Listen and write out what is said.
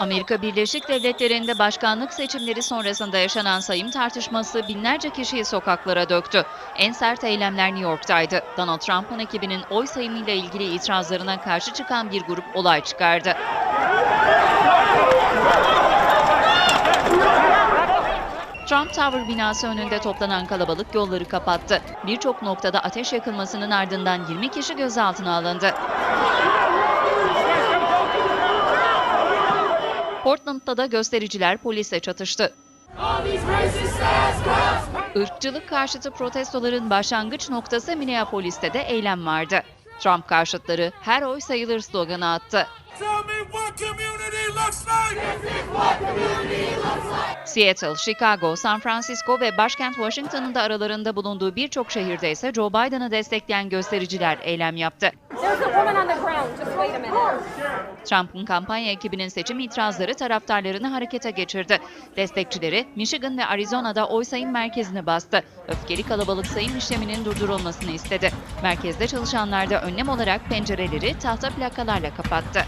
Amerika Birleşik Devletleri'nde başkanlık seçimleri sonrasında yaşanan sayım tartışması binlerce kişiyi sokaklara döktü. En sert eylemler New York'taydı. Donald Trump'ın ekibinin oy sayımıyla ilgili itirazlarına karşı çıkan bir grup olay çıkardı. Trump Tower binası önünde toplanan kalabalık yolları kapattı. Birçok noktada ateş yakılmasının ardından 20 kişi gözaltına alındı. Portland'da da göstericiler polisle çatıştı. Irkçılık karşıtı protestoların başlangıç noktası Minneapolis'te de eylem vardı. Trump karşıtları her oy sayılır sloganı attı. Seattle, Chicago, San Francisco ve başkent Washington'ın da aralarında bulunduğu birçok şehirde ise Joe Biden'ı destekleyen göstericiler eylem yaptı. Trump'ın kampanya ekibinin seçim itirazları taraftarlarını harekete geçirdi. Destekçileri Michigan ve Arizona'da oy sayım merkezine bastı. Öfkeli kalabalık sayım işleminin durdurulmasını istedi. Merkezde çalışanlar da önlem olarak pencereleri tahta plakalarla kapattı.